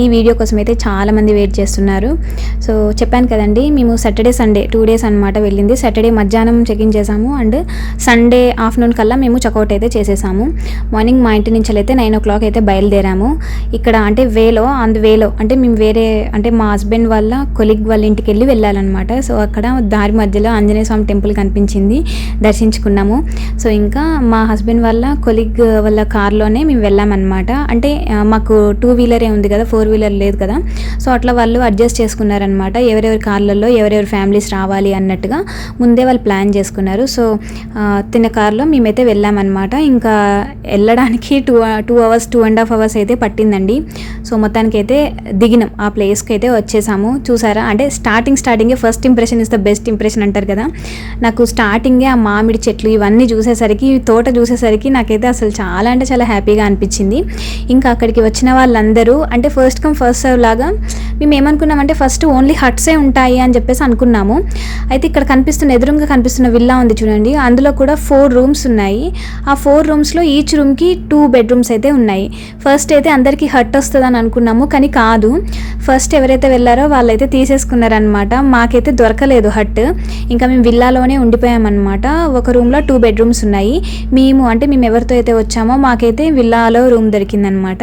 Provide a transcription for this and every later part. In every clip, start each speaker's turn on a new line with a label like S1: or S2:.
S1: ఈ వీడియో కోసం అయితే చాలామంది వెయిట్ చేస్తున్నారు. సో చెప్పాను కదండి మేము సాటర్డే సండే టూ డేస్ అనమాట వెళ్ళింది. సాటర్డే మధ్యాహ్నం చెకింగ్ చేసాము అండ్ సండే ఆఫ్టర్నూన్ కల్లా మేము చెక్అవుట్ అయితే చేసేసాము. మార్నింగ్ మా ఇంటి నుంచి అయితే నైన్ ఓ క్లాక్ అయితే బయలుదేరాము. ఇక్కడ అంటే వేలో అందు వేలో అంటే మేము వేరే అంటే మా హస్బెండ్ వాళ్ళ కొలిగ్ వాళ్ళ ఇంటికి వెళ్ళి వెళ్ళాలన్నమాట. సో అక్కడ దారి మధ్యలో ఆంజనేయ స్వామి టెంపుల్ కనిపించింది. దర్శించుకున్నాము. సో ఇంకా మా హస్బెండ్ వాళ్ళ కొలిగ్ వాళ్ళ కార్లోనే మేము వెళ్ళామన్నమాట. అంటే మాకు టూ వీలరే ఉంది కదా ఫోర్ ఫోర్ వీలర్ లేదు కదా. సో అట్లా వాళ్ళు అడ్జస్ట్ చేసుకున్నారనమాట ఎవరెవరి కార్లలో ఎవరెవరి ఫ్యామిలీస్ రావాలి అన్నట్టుగా ముందే వాళ్ళు ప్లాన్ చేసుకున్నారు. సో తిన్న కార్లో మేమైతే వెళ్ళామన్నమాట. ఇంకా వెళ్ళడానికి two two hours two and half hours అయితే పట్టిందండి. సో మొత్తానికి అయితే దిగినాం. ఆ ప్లేస్కి అయితే వచ్చేసాము. చూసారా? అంటే స్టార్టింగ్ స్టార్టింగే first impression is the best impression అంటారు కదా. నాకు స్టార్టింగే ఆ మామిడి చెట్లు ఇవన్నీ చూసేసరికి తోట చూసేసరికి నాకైతే అసలు చాలా అంటే చాలా హ్యాపీగా అనిపించింది. ఇంకా అక్కడికి వచ్చిన వాళ్ళందరూ అంటే ఫస్ట్ కమ్ ఫస్ట్ సర్వ్ లాగా మేము ఏమనుకున్నామంటే ఫస్ట్ ఓన్లీ హట్సే ఉంటాయి అని చెప్పేసి అనుకున్నాము. అయితే ఇక్కడ కనిపిస్తున్న ఎదురుగా కనిపిస్తున్న విల్లా ఉంది చూడండి. అందులో కూడా ఫోర్ రూమ్స్ ఉన్నాయి. ఆ ఫోర్ రూమ్స్లో ఈచ్ రూమ్కి టూ బెడ్రూమ్స్ అయితే ఉన్నాయి. ఫస్ట్ అయితే అందరికీ హట్ వస్తుందని అనుకున్నాము కానీ కాదు. ఫస్ట్ ఎవరైతే వెళ్ళారో వాళ్ళైతే తీసేసుకున్నారనమాట మాకైతే దొరకలేదు హట్ ఇంకా మేము విల్లాలోనే ఉండిపోయామన్నమాట. ఒక రూమ్లో టూ బెడ్రూమ్స్ ఉన్నాయి. మేము అంటే మేము ఎవరితో అయితే వచ్చామో మాకైతే విల్లాలో రూమ్ దొరికిందనమాట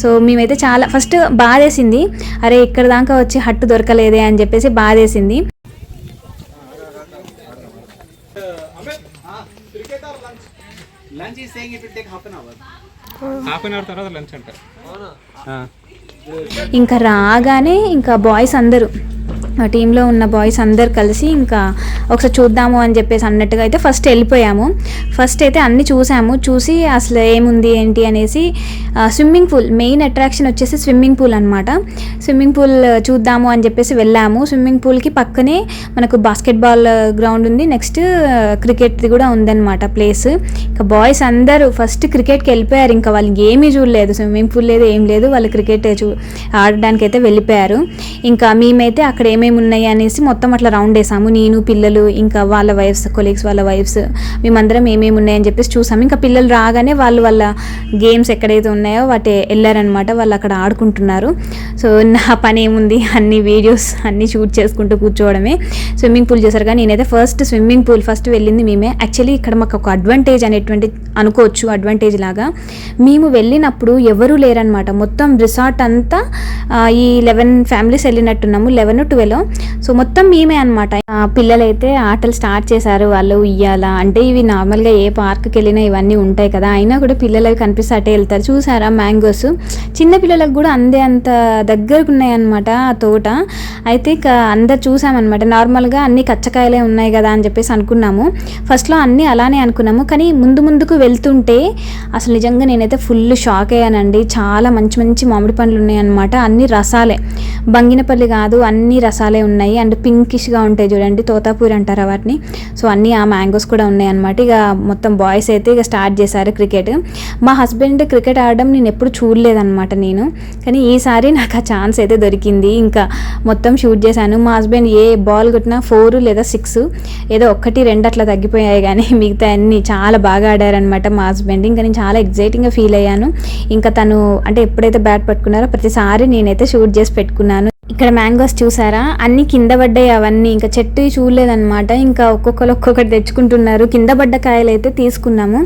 S1: సో మేమైతే చాలా ఫస్ట్ బాధేసింది అరే ఇక్కడ దాకా వచ్చి హట్టు దొరకలేదే అని చెప్పేసి బాధేసింది. ఇంకా రాగానే ఇంకా బాయ్స్ అందరూ టీంలో ఉన్న బాయ్స్ అందరు కలిసి ఇంకా ఒకసారి చూద్దాము అని చెప్పేసి అన్నట్టుగా అయితే ఫస్ట్ వెళ్ళిపోయాము. ఫస్ట్ అయితే అన్ని చూసాము. చూసి అసలు ఏముంది ఏంటి అనేసి స్విమ్మింగ్ పూల్ మెయిన్ అట్రాక్షన్ వచ్చేసి స్విమ్మింగ్ పూల్ అనమాట స్విమ్మింగ్ పూల్ చూద్దాము అని చెప్పేసి వెళ్ళాము. స్విమ్మింగ్ పూల్కి పక్కనే మనకు బాస్కెట్బాల్ గ్రౌండ్ ఉంది. నెక్స్ట్ క్రికెట్ది కూడా ఉందన్నమాట ప్లేస్. ఇంకా బాయ్స్ అందరూ ఫస్ట్ క్రికెట్కి వెళ్ళిపోయారు. ఇంకా వాళ్ళకి ఏమీ చూడలేదు. స్విమ్మింగ్ పూల్ లేదు ఏం లేదు. వాళ్ళు క్రికెట్ చూ ఆడడానికి అయితే వెళ్ళిపోయారు. ఇంకా మేమైతే అక్కడ ఏమేమి ఉన్నాయి అనేసి మొత్తం అట్లా రౌండ్ వేసాము. నేను పిల్లలు ఇంకా వాళ్ళ వైఫ్స్ కొలీగ్స్ వాళ్ళ వైఫ్స్ మేమందరం ఏమేమి ఉన్నాయని చెప్పేసి చూసాము. ఇంకా పిల్లలు రాగానే వాళ్ళు వాళ్ళ గేమ్స్ ఎక్కడైతే ఉన్నాయో వాటి వెళ్ళారనమాట వాళ్ళు అక్కడ ఆడుకుంటున్నారు. సో నా పని ఏముంది? అన్ని వీడియోస్ అన్ని షూట్ చేసుకుంటూ కూర్చోవడమే. స్విమ్మింగ్ పూల్ చేశారు. కానీ నేనైతే ఫస్ట్ స్విమ్మింగ్ పూల్ ఫస్ట్ వెళ్ళింది మేమే. యాక్చువల్లీ ఇక్కడ మాకు ఒక అడ్వాంటేజ్ అనేటువంటి అనుకోవచ్చు. అడ్వాంటేజ్ లాగా. మేము వెళ్ళినప్పుడు ఎవరూ లేరనమాట మొత్తం రిసార్ట్ అంతా ఈ లెవెన్ ఫ్యామిలీస్ వెళ్ళినట్టున్నాము. లెవెన్ ట్వెల్వ్ సో మొత్తం మేమే అనమాట పిల్లలైతే ఆటలు స్టార్ట్ చేశారు. వాళ్ళు ఉయ్యాల అంటే ఇవి నార్మల్గా ఏ పార్క్కి వెళ్ళినా ఇవన్నీ ఉంటాయి కదా. అయినా కూడా పిల్లలకి కనిపిస్తే అటే వెళ్తారు. చూసారా మ్యాంగోస్? చిన్న పిల్లలకు కూడా అందే అంత దగ్గరకు ఉన్నాయన్నమాట ఆ తోట. అయితే ఇక అందరు చూసామన్నమాట. నార్మల్గా అన్ని కచ్చకాయలే ఉన్నాయి కదా అని చెప్పేసి అనుకున్నాము. ఫస్ట్లో అన్నీ అలానే అనుకున్నాము. కానీ ముందు ముందుకు వెళ్తుంటే అసలు నిజంగా నేనైతే ఫుల్ షాక్ అయ్యానండి. చాలా మంచి మంచి మామిడి పండ్లు ఉన్నాయన్నమాట అన్ని రసాలే. బంగినపల్లి కాదు అన్ని రసాలు ఉన్నాయి. అండ్ పింకిష్గా ఉంటాయి చూడండి తోతాపూరి అంటారా వాటిని. సో అన్నీ ఆ మ్యాంగోస్ కూడా ఉన్నాయి అనమాట ఇక మొత్తం బాయ్స్ అయితే ఇక స్టార్ట్ చేశారు క్రికెట్. మా హస్బెండ్ క్రికెట్ ఆడడం నేను ఎప్పుడు చూడలేదన్నమాట నేను. కానీ ఈసారి నాకు ఆ ఛాన్స్ అయితే దొరికింది. ఇంకా మొత్తం షూట్ చేశాను. మా హస్బెండ్ ఏ బాల్ కొట్టినా ఫోర్ లేదా సిక్స్ ఏదో ఒక్కటి రెండు అట్లా తగ్గిపోయాయి. కానీ మిగతా అన్ని చాలా బాగా ఆడారనమాట మా హస్బెండ్. ఇంకా నేను చాలా ఎగ్జైటింగ్గా ఫీల్ అయ్యాను. ఇంకా తను అంటే ఎప్పుడైతే బ్యాట్ పట్టుకున్నారో ప్రతిసారి నేనైతే షూట్ చేసి పెట్టుకున్నాను. ఇక్కడ మ్యాంగోస్ చూసారా? అన్ని కింద పడ్డాయి అవన్నీ. ఇంకా చెట్టు చూడలేదన్నమాట. ఇంకా ఒక్కొక్కరు ఒక్కొక్కటి తెచ్చుకుంటున్నారు. కింద పడ్డ కాయలు అయితే తీసుకున్నాము.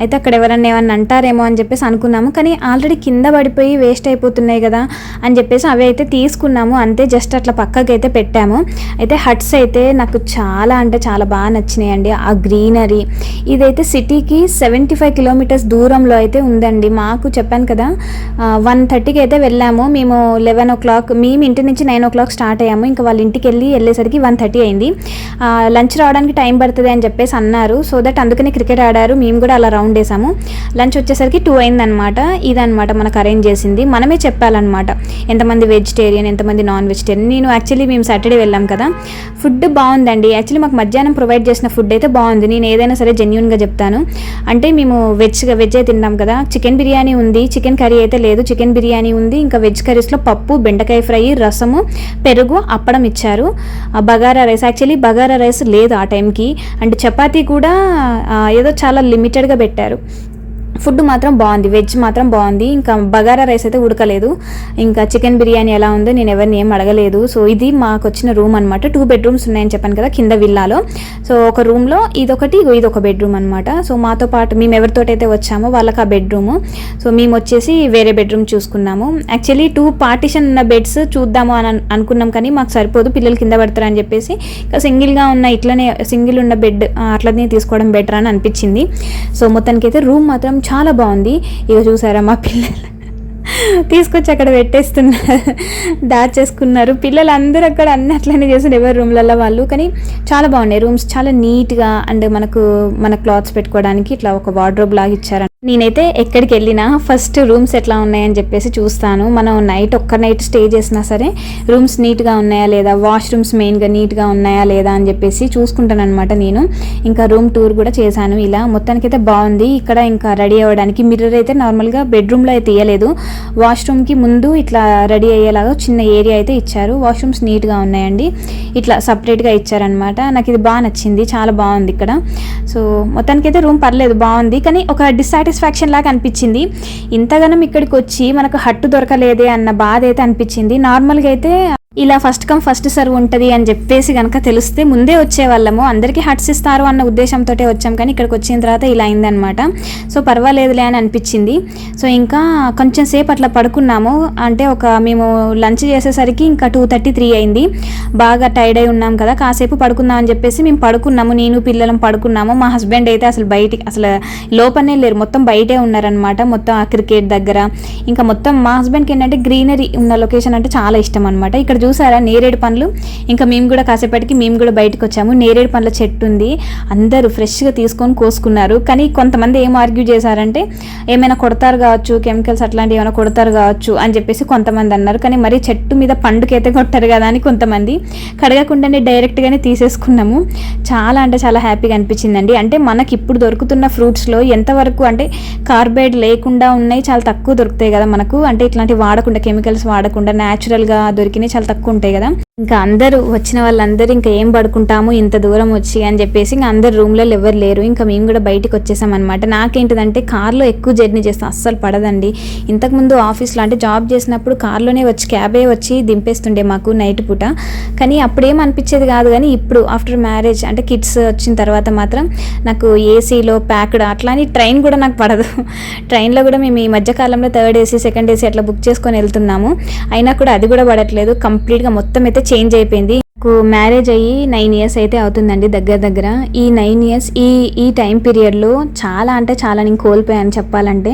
S1: అయితే అక్కడ ఎవరన్నా ఏమన్నా అంటారేమో అని చెప్పేసి అనుకున్నాము. కానీ ఆల్రెడీ కింద పడిపోయి వేస్ట్ అయిపోతున్నాయి కదా అని చెప్పేసి అవి అయితే తీసుకున్నాము. అంతే జస్ట్ అట్లా పక్కకి అయితే పెట్టాము. అయితే హట్స్ అయితే నాకు చాలా అంటే చాలా బాగా నచ్చినాయి అండి ఆ గ్రీనరీ. ఇదైతే సిటీకి సెవెంటీ ఫైవ్ కిలోమీటర్స్ దూరంలో అయితే ఉందండి. మాకు చెప్పాను కదా వన్ థర్టీకి అయితే వెళ్ళాము. మేము లెవెన్ ఓ క్లాక్ మేము ఇంటి నుంచి నైన్ ఓ క్లాక్ స్టార్ట్ అయ్యాము. ఇంకా వాళ్ళ ఇంటికి వెళ్ళి వెళ్ళేసరికి వన్ థర్టీ అయింది. లంచ్ రావడానికి టైం పడుతుంది అని చెప్పేసి అన్నారు. సో దట్ అందుకనే క్రికెట్ ఆడారు. మేము కూడా అలా రౌండ్ వేసాము. లంచ్ వచ్చేసరికి టూ అయిందనమాట ఇదనమాట మనకు అరేంజ్ చేసింది. మనమే చెప్పాలన్నమాట. ఎంతమంది వెజిటేరియన్ ఎంతమంది నాన్ వెజిటేరియన్ నేను యాక్చువల్లీ మేము సాటర్డే వెళ్ళాం కదా. ఫుడ్ బాగుందండి. యాక్చువల్లీ మాకు మధ్యాహ్నం ప్రొవైడ్ చేసిన ఫుడ్ అయితే బాగుంది. నేను ఏదైనా సరే జెన్యున్గా చెప్తాను. అంటే మేము వెజ్గా వెజ్ అయితే తిన్నాం కదా. చికెన్ బిర్యానీ ఉంది. చికెన్ కర్రీ అయితే లేదు. చికెన్ బిర్యానీ ఉంది. ఇంకా వెజ్ కర్రీస్లో పప్పు బెండకాయ ఫ్రై రసము పెరుగు అప్పడం ఇచ్చారు. Bagara rice. Actually bagara rice లేదు ఆ టైంకి. అండ్ చపాతీ కూడా ఏదో చాలా లిమిటెడ్గా పెట్టారు. ఫుడ్ మాత్రం బాగుంది వెజ్ మాత్రం బాగుంది. ఇంకా బగారా రైస్ అయితే ఉడకలేదు. ఇంకా చికెన్ బిర్యానీ ఎలా ఉందో నేను ఎవరిని ఏం అడగలేదు. సో ఇది మాకు వచ్చిన రూమ్ అనమాట టూ బెడ్రూమ్స్ ఉన్నాయని చెప్పాను కదా కింద విల్లాలో. సో ఒక రూమ్లో ఇదొకటి ఇది ఒక బెడ్రూమ్ అనమాట సో మాతో పాటు మేము ఎవరితోటైతే వచ్చామో వాళ్ళకి ఆ బెడ్రూమ్ సో మేము వచ్చేసి వేరే బెడ్రూమ్ చూసుకున్నాము. యాక్చువల్లీ టూ పార్టిషన్ ఉన్న బెడ్స్ చూద్దాము అని అనుకున్నాం కానీ మాకు సరిపోదు. పిల్లలు కింద పడతారని చెప్పేసి ఇంకా సింగిల్గా ఉన్న ఇట్లనే సింగిల్ ఉన్న బెడ్ అట్లనే తీసుకోవడం బెటర్ అని అనిపించింది. సో మొత్తానికి అయితే రూమ్ మాత్రం చాలా బాగుంది. ఇక చూసారా మా పిల్లలు? తీసుకొచ్చి అక్కడ పెట్టేస్తున్నారు. దాచేసుకున్నారు. పిల్లలు అందరూ అక్కడ అన్ని అట్లనే చేస్తున్నారు. ఎవరి రూమ్లలో వాళ్ళు. కానీ చాలా బాగున్నాయి. రూమ్స్ చాలా నీట్గా అండ్ మనకు మన క్లాత్స్ పెట్టుకోవడానికి ఇట్లా ఒక వార్డ్రోబ్ లాగా ఇచ్చారు నేనైతే ఎక్కడికి వెళ్ళినా ఫస్ట్ రూమ్స్ ఎట్లా ఉన్నాయని చెప్పేసి చూస్తాను. మనం నైట్ ఒక్క నైట్ స్టే చేసినా సరే రూమ్స్ నీట్గా ఉన్నాయా లేదా? వాష్రూమ్స్ మెయిన్గా నీట్గా ఉన్నాయా లేదా అని చెప్పేసి చూసుకుంటాను అనమాట నేను. ఇంకా రూమ్ టూర్ కూడా చేశాను ఇలా. మొత్తానికైతే బాగుంది. ఇక్కడ ఇంకా రెడీ అవ్వడానికి మిర్రర్ అయితే నార్మల్గా బెడ్రూమ్లో అయితే ఇవ్వలేదు వాష్రూమ్కి ముందు ఇట్లా రెడీ అయ్యేలాగా చిన్న ఏరియా అయితే ఇచ్చారు. వాష్రూమ్స్ నీట్గా ఉన్నాయండి. ఇట్లా సపరేట్గా ఇచ్చారనమాట నాకు ఇది బాగా నచ్చింది. చాలా బాగుంది ఇక్కడ. సో మొత్తానికైతే రూమ్ పర్లేదు. బాగుంది. కానీ ఒక డిసైడ్ సాటిస్ఫాక్షన్ లాగా అనిపించింది. ఇంతగానం ఇక్కడికి వచ్చి మనకు హట్టు దొరకలేదే అన్న బాధ అయితే అనిపించింది. నార్మల్గా అయితే ఇలా ఫస్ట్ కమ్ ఫస్ట్ సర్వ్ ఉంటుంది అని చెప్పేసి కనుక తెలిస్తే ముందే వచ్చేవాళ్ళము. అందరికీ హట్స్ ఇస్తారు అన్న ఉద్దేశంతో వచ్చాం కానీ ఇక్కడికి వచ్చిన తర్వాత ఇలా అయిందనమాట సో పర్వాలేదులే అని అనిపించింది. సో ఇంకా కొంచెం సేపు అట్లా పడుకున్నాము. అంటే ఒక మేము లంచ్ చేసేసరికి ఇంకా టూ థర్టీ త్రీ అయింది. బాగా టైర్డ్ అయి ఉన్నాం కదా కాసేపు పడుకుందాం అని చెప్పేసి మేము పడుకున్నాము. నేను పిల్లలం పడుకున్నాము. మా హస్బెండ్ అయితే అసలు బయటికి అసలు లోపలనే లేరు. మొత్తం బయటే ఉన్నారనమాట మొత్తం ఆ క్రికెట్ దగ్గర. ఇంకా మొత్తం మా హస్బెండ్కి ఏంటంటే గ్రీనరీ ఉన్న లొకేషన్ అంటే చాలా ఇష్టం అనమాట ఇక్కడ చూసారా నేరేడు పండ్లు? ఇంకా మేము కూడా కాసేపటికి మేము కూడా బయటకు వచ్చాము. నేరేడు పండ్ల చెట్టు ఉంది. అందరూ ఫ్రెష్గా తీసుకొని కోసుకున్నారు. కానీ కొంతమంది ఏం ఆర్గ్యూ చేశారంటే ఏమైనా కొడతారు కావచ్చు కెమికల్స్ అట్లాంటివి ఏమైనా కొడతారు కావచ్చు అని చెప్పేసి కొంతమంది అన్నారు. కానీ మరి చెట్టు మీద పండుకైతే కొట్టారు కదా అని కొంతమంది కడగకుండానే డైరెక్ట్గానే తీసేసుకున్నాము. చాలా అంటే చాలా హ్యాపీగా అనిపించిందండి. అంటే మనకి ఇప్పుడు దొరుకుతున్న ఫ్రూట్స్లో ఎంతవరకు అంటే కార్బైడ్ లేకుండా ఉన్నాయి చాలా తక్కువ దొరుకుతాయి కదా మనకు. అంటే ఇట్లాంటివి వాడకుండా కెమికల్స్ వాడకుండా న్యాచురల్గా దొరికినాయి చాలా తక్కువ ఉంటాయి కదా. ఇంకా అందరూ వచ్చిన వాళ్ళందరూ ఇంకా ఏం పడుకుంటాము ఇంత దూరం వచ్చి అని చెప్పేసి ఇంకా అందరు రూమ్లలో ఎవరు లేరు. ఇంకా మేము కూడా బయటికి వచ్చేసాం అనమాట నాకేంటిదంటే కార్లో ఎక్కువ జర్నీ చేస్తాం అస్సలు పడదండి. ఇంతకుముందు ఆఫీస్లో అంటే జాబ్ చేసినప్పుడు కార్లోనే వచ్చి క్యాబే వచ్చి దింపేస్తుండే మాకు నైట్ పూట. కానీ అప్పుడేం అనిపించేది కాదు కానీ ఇప్పుడు ఆఫ్టర్ మ్యారేజ్ అంటే కిడ్స్ వచ్చిన తర్వాత మాత్రం నాకు ఏసీలో ప్యాక్డ్ అట్లా అని ట్రైన్ కూడా నాకు పడదు. ట్రైన్లో కూడా మేము ఈ మధ్యకాలంలో థర్డ్ ఏసీ సెకండ్ ఏసీ అట్లా బుక్ చేసుకొని వెళ్తున్నాము. అయినా కూడా అది కూడా పడట్లేదు. కంప్లీట్గా మొత్తం అయితే చేంజ్ అయిపోయింది. నాకు మ్యారేజ్ అయ్యి నైన్ ఇయర్స్ అయితే అవుతుందండి దగ్గర దగ్గర. ఈ నైన్ ఇయర్స్ ఈ ఈ టైం పీరియడ్లో చాలా అంటే చాలా నేను కోల్పోయాను చెప్పాలంటే.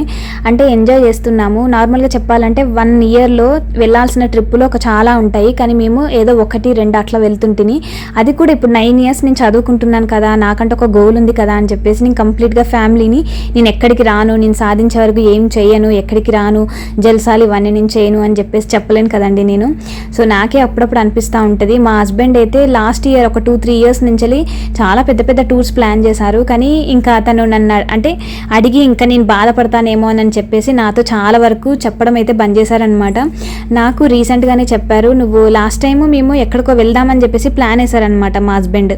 S1: అంటే ఎంజాయ్ చేస్తున్నాము. నార్మల్గా చెప్పాలంటే వన్ ఇయర్లో వెళ్ళాల్సిన ట్రిప్పులు ఒక చాలా ఉంటాయి. కానీ మేము ఏదో ఒకటి రెండు అట్లా వెళ్తుంటిని. అది కూడా ఇప్పుడు నైన్ ఇయర్స్ నేను చదువుకుంటున్నాను కదా నాకంటే ఒక గోల్ ఉంది కదా అని చెప్పేసి నేను కంప్లీట్గా ఫ్యామిలీని నేను ఎక్కడికి రాను నేను సాధించే వరకు ఏం చేయను ఎక్కడికి రాను జల్సాలు ఇవన్నీ నేను చేయను అని చెప్పేసి చెప్పలేను కదండి నేను. సో నాకే అప్పుడప్పుడు అనిపిస్తూ ఉంటుంది. మా హస్బెండ్ హస్బెండ్ అయితే లాస్ట్ ఇయర్ ఒక టూ త్రీ ఇయర్స్ నుంచి చాలా పెద్ద పెద్ద టూర్స్ ప్లాన్ చేశారు. కానీ ఇంకా అతను నన్ను అంటే అడిగి ఇంకా నేను బాధపడతానేమో అని చెప్పేసి నాతో చాలా వరకు చెప్పడం అయితే బంద్ చేశారనమాట నాకు రీసెంట్గానే చెప్పారు నువ్వు లాస్ట్ టైం మేము ఎక్కడికో వెళ్దామని చెప్పేసి ప్లాన్ వేశారనమాట మా హస్బెండ్.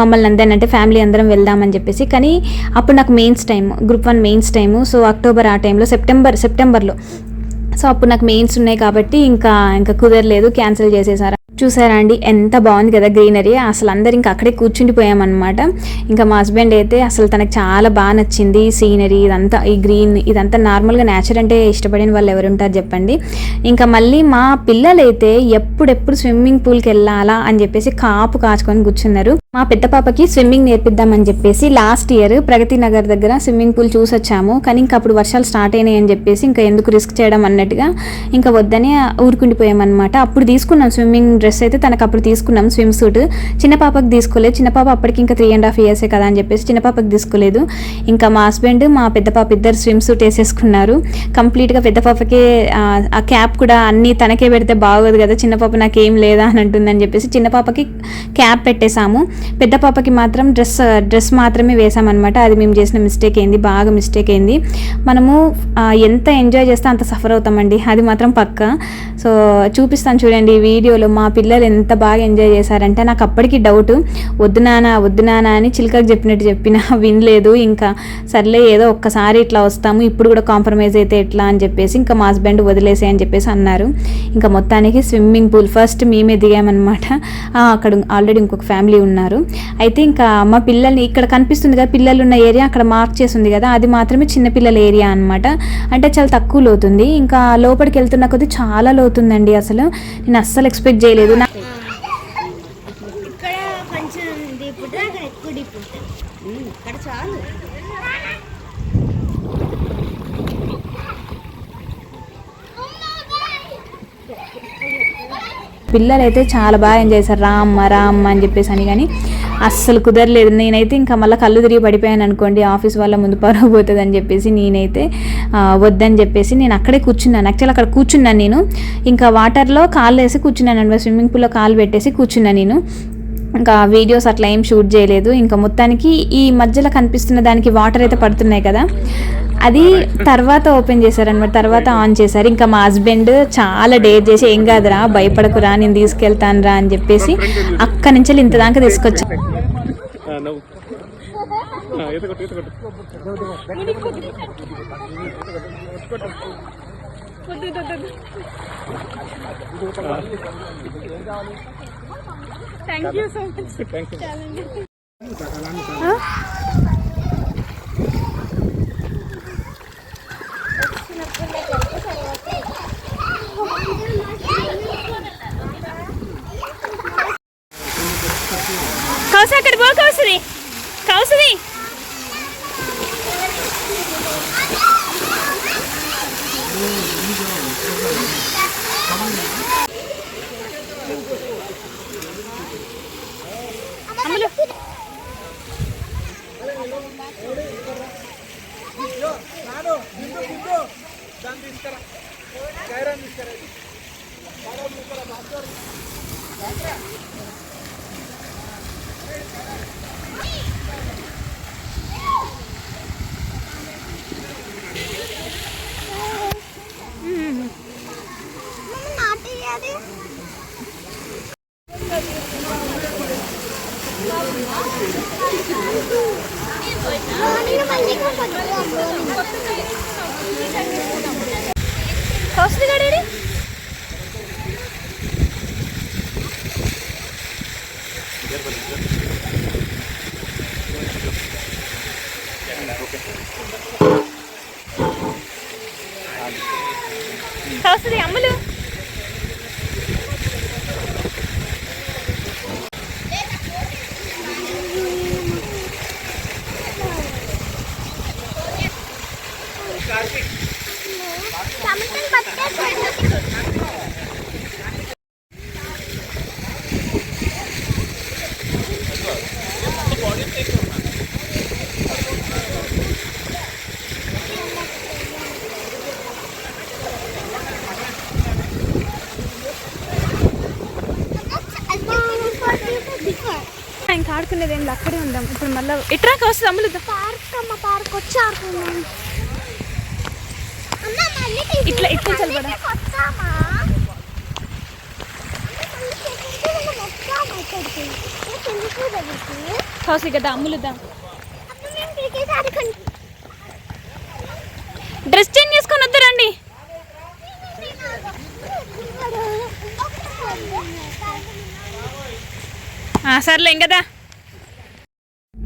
S1: మమ్మల్ని అందరిని అంటే ఫ్యామిలీ అందరం వెళ్దామని చెప్పేసి. కానీ అప్పుడు నాకు mains time group one mains time so October ఆ టైంలో సెప్టెంబర్ సెప్టెంబర్లో. సో అప్పుడు నాకు మెయిన్స్ ఉన్నాయి కాబట్టి ఇంకా ఇంకా కుదరలేదు క్యాన్సిల్ చేసేసారు. చూసారా అండి? ఎంత బాగుంది కదా గ్రీనరీ. అసలు అందరు ఇంకా అక్కడే కూర్చుండిపోయామన్నమాట. ఇంకా మా హస్బెండ్ అయితే అసలు తనకు చాలా బాగా నచ్చింది సీనరీ ఇదంతా ఈ గ్రీన్ ఇదంతా నార్మల్గా నేచర్ అంటే ఇష్టపడిన వాళ్ళు ఎవరుంటారు చెప్పండి. ఇంకా మళ్ళీ మా పిల్లలైతే ఎప్పుడెప్పుడు స్విమ్మింగ్ పూల్కి వెళ్ళాలా అని చెప్పేసి కాపు కాచుకొని కూర్చున్నారు. మా పెద్ద పాపకి స్విమ్మింగ్ నేర్పిద్దామని చెప్పేసి లాస్ట్ ఇయర్ ప్రగతి నగర్ దగ్గర స్విమ్మింగ్ పూల్ చూసొచ్చాము. కానీ ఇంకా అప్పుడు వర్షాలు స్టార్ట్ అయినాయి అని చెప్పేసి ఇంకా ఎందుకు రిస్క్ చేయడం అన్నట్టుగా ఇంకా వద్దని ఊరుకుండిపోయామన్నమాట. అప్పుడు తీసుకున్నాం స్విమ్మింగ్ డ్రెస్ అయితే తనకు అప్పుడు తీసుకున్నాం స్విమ్ సూట్. చిన్న పాపకి తీసుకోలేదు. చిన్న పాప అప్పటికి ఇంకా త్రీ అండ్ హాఫ్ ఇయర్సే కదా అని చెప్పేసి చిన్న పాపకి తీసుకోలేదు. ఇంకా మా హస్బెండ్ మా పెద్ద పాప ఇద్దరు స్విమ్ సూట్ వేసేసుకున్నారు. కంప్లీట్గా పెద్ద పాపకే ఆ, క్యాప్ కూడా అన్నీ తనకే పెడితే బాగోదు కదా చిన్న పాప నాకేం లేదా అని అంటుందని చెప్పేసి చిన్న పాపకి క్యాప్ పెట్టేశాము. పెద్ద పాపకి మాత్రం డ్రెస్ డ్రెస్ మాత్రమే వేసామన్నమాట అది మేము చేసిన మిస్టేక్ ఏంది? బాగా మిస్టేక్ అయింది మనము ఎంత ఎంజాయ్ చేస్తే అంత సఫర్ అవుతామండి. అది మాత్రం పక్క. సో చూపిస్తాను చూడండి ఈ వీడియోలో మా పిల్లలు ఎంత బాగా ఎంజాయ్ చేశారంటే నాకు అప్పటికి డౌట్ వద్దు నానా వద్దు నానా అని చిలకకు చెప్పినట్టు చెప్పిన వినలేదు. ఇంకా సర్లే ఏదో ఒక్కసారి ఇట్లా వస్తాము. ఇప్పుడు కూడా కాంప్రమైజ్ అయితే ఎట్లా అని చెప్పేసి ఇంకా మా హస్బెండ్ వదిలేసే అని చెప్పేసి అన్నారు. ఇంకా మొత్తానికి స్విమ్మింగ్ పూల్ ఫస్ట్ మేమే దిగామన్నమాట. అక్కడ ఆల్రెడీ ఇంకొక ఫ్యామిలీ ఉన్నారు. అయితే ఇంకా మా పిల్లల్ని ఇక్కడ కనిపిస్తుంది కదా పిల్లలు ఉన్న ఏరియా అక్కడ మార్క్ చేసి ఉంది కదా అది మాత్రమే చిన్నపిల్లల ఏరియా అన్నమాట. అంటే చాలా తక్కువ లోతుంది. ఇంకా లోపలికి వెళ్తున్న కొద్దీ చాలా లోతుందండి అసలు. నేను అస్సలు ఎక్స్పెక్ట్ చేయలేదు. నాకు
S2: ఇక్కడ కొంచెం డీప్ ఉంటుంది అక్కడ ఎక్కువ డీప్ ఉంటుంది ఇక్కడ చాలు
S1: పిల్లలు అయితే చాలా బాగా ఎంజాయ్ చేశారు. రామ్మ రామ్మ అని చెప్పేసి అని కానీ అస్సలు కుదరలేదు. నేనైతే ఇంకా మళ్ళీ కళ్ళు తిరిగి పడిపోయాను అనుకోండి ఆఫీస్ వాళ్ళ ముందు పరుగు పోతుంది అని చెప్పేసి నేనైతే వద్దని చెప్పేసి నేను అక్కడే కూర్చున్నాను. యాక్చువల్ అక్కడ కూర్చున్నాను నేను. ఇంకా వాటర్లో కాళ్ళు వేసి కూర్చున్నాను అనమాట. స్విమ్మింగ్ పూల్లో కాలు పెట్టేసి కూర్చున్నాను నేను. ఇంకా వీడియోస్ అట్లా ఏం షూట్ చేయలేదు. ఇంకా మొత్తానికి ఈ మధ్యలో కనిపిస్తున్న దానికి వాటర్ అయితే పడుతున్నాయి కదా. అది తర్వాత ఓపెన్ చేశారనమాట తర్వాత ఆన్ చేశారు. ఇంకా మా హస్బెండ్ చాలా డేర్ చేసి ఏం కాదురా భయపడకురా నేను తీసుకెళ్తాను రా అని చెప్పేసి అక్కడి నుంచి ఇంత దాకా తీసుకొచ్చా
S3: థ్యాంక్ యూ
S1: కౌస అక్కడ పో కౌసది కౌసది Thank you. ఇంకా ఆడుకునేది ఏం లేదు, అక్కడే ఉందాం. ఇప్పుడు మళ్ళీ ఇట్రా కౌసది అమ్ములు
S2: పార్క్ అమ్మ పార్క్ వచ్చి మళ్ళీ
S1: ఇట్లా ఇట్లా
S2: వస్తామా?
S1: కౌసది కదా అమ్ములుదా
S2: క్రికెట్ ఆడుకుంటాం
S1: డ్రెస్ చేంజ్ చేసుకొని వద్దురండి. సర్లే ఇంకదా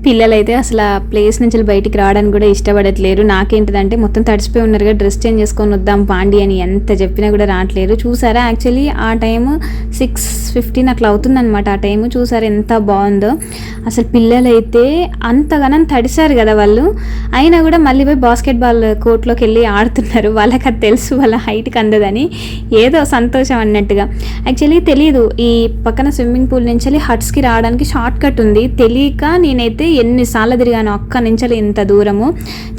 S1: పిల్లలైతే అసలు ఆ ప్లేస్ నుంచి బయటికి రావడానికి కూడా ఇష్టపడట్లేరు. నాకేంటిదంటే మొత్తం తడిసిపోయి ఉన్నారుగా డ్రెస్ చేంజ్ చేసుకొని వద్దాం పాండి అని ఎంత చెప్పినా కూడా రావట్లేరు చూసారా యాక్చువల్లీ ఆ టైం సిక్స్ ఫిఫ్టీన్ అట్లా అవుతుందన్నమాట ఆ టైం చూసారా ఎంత బాగుందో. అసలు పిల్లలైతే అంతగానం తడిసారు కదా వాళ్ళు. అయినా కూడా మళ్ళీ పోయి బాస్కెట్ బాల్ కోర్ట్లోకి వెళ్ళి ఆడుతున్నారు. వాళ్ళకి అది తెలుసు వాళ్ళ హైట్కి అందదని. ఏదో సంతోషం అన్నట్టుగా. యాక్చువల్లీ తెలియదు ఈ పక్కన స్విమ్మింగ్ పూల్ నుంచి హట్స్కి రావడానికి షార్ట్ కట్ ఉంది. తెలియక నేనైతే ఎన్నిసార్లు తిరిగాను అక్క నుంచి ఇంత దూరము.